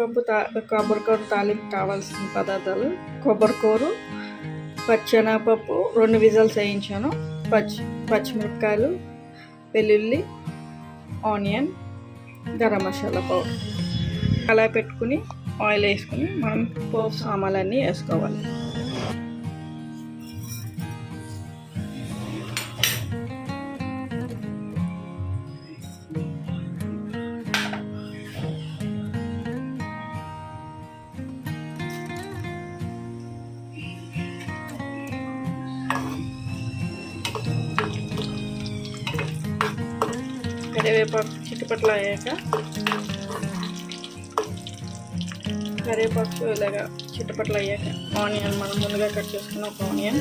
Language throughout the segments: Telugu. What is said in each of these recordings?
పప్పు తా కొబ్బరికూర తాలింపు కావాల్సిన పదార్థాలు. కొబ్బరికూర పచ్చెనగపప్పు రెండు విజల్స్ వేయించాను. పచ్చి పచ్చిమిరపకాయలు వెల్లుల్లి ఆనియన్ గరం మసాలా పౌడర్. అలా పెట్టుకుని ఆయిల్ వేసుకుని మనం పోపు సామాన్లన్నీ వేసుకోవాలి. కరివేపాకు చిట్టుపట్ల అయ్యాక కరివేపాకు ఇలాగా చిట్టుపట్ల అయ్యాక ఆనియన్ మనం ముందుగా కట్ చేసుకున్న ఒక ఆనియన్.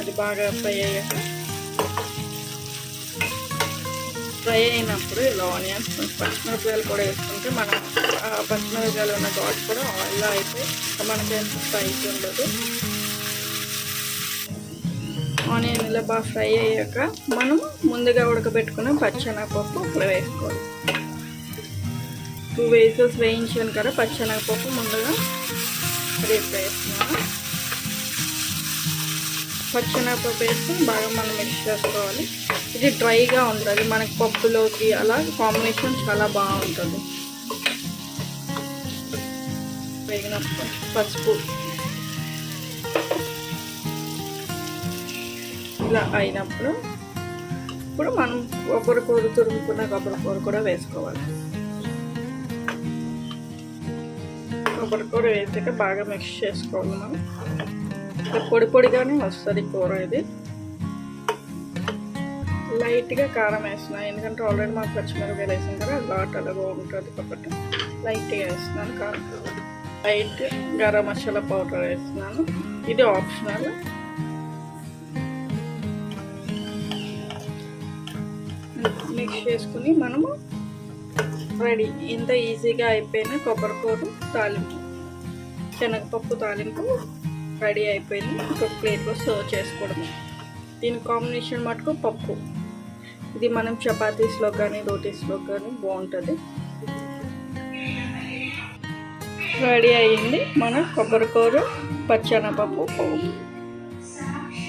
అది బాగా ఫ్రై అయ్యాక ఫ్రై అయినప్పుడు ఇలా ఆనియన్స్ పచ్చిమిరపకాయలు కూడా వేసుకుంటే మనం ఆ పచ్చిమిరపకాయలు ఉన్న ఘాట్ కూడా ఆయిల్లో అయితే మనకి ఎంత స్పైసీ ఉండదు. ఆనియన్ ఇలా బాగా ఫ్రై అయ్యాక మనం ముందుగా ఉడకబెట్టుకున్న పచ్చెనగపప్పు ఇప్పుడు వేసుకోవాలి. టూ వేసెస్ వేయించాను కదా పచ్చెనగపప్పు ముందుగా రేపు వేస్తున్నాను. పచ్చెనగపప్పు వేసి బాగా మనం మిక్స్ చేసుకోవాలి. ఇది డ్రైగా ఉంటుంది మనకి పప్పులోకి అలా కాంబినేషన్ చాలా బాగుంటుంది. వేగినప్పుడు పసుపు. ఇలా అయినప్పుడు ఇప్పుడు మనం కొబ్బరి కూర తురుముకున్న కొబ్బరి కూర కూడా వేసుకోవాలి. కొబ్బరి కూర వేసాక బాగా మిక్స్ చేసుకోవాలి మనం. పొడి పొడిగానే వస్తుంది కూర ఇది. లైట్గా కారం వేస్తున్నాను ఎందుకంటే ఆల్రెడీ మాకు పచ్చిమిరపకాయలు వేసాం కదా ఘాట్ అలా ఉంటుంది కాబట్టి లైట్గా వేస్తున్నాను. కారం. లైట్ గరం మసాలా పౌడర్ వేస్తున్నాను. ఇది ఆప్షనల్. మిక్స్ చేసుకుని మనము రెడీ. ఇంత ఈజీగా అయిపోయిన కొబ్బరికూరు తాలింపు. శనగపప్పు తాలింపు రెడీ అయిపోయింది. ఒక ప్లేట్లో సర్వ్ చేసుకోవడము. దీని కాంబినేషన్ మటుకు పప్పు. ఇది మనం చపాతీస్లో కానీ రోటీస్లో కానీ బాగుంటుంది. రెడీ అయ్యింది మన కొబ్బరికూర పప్పు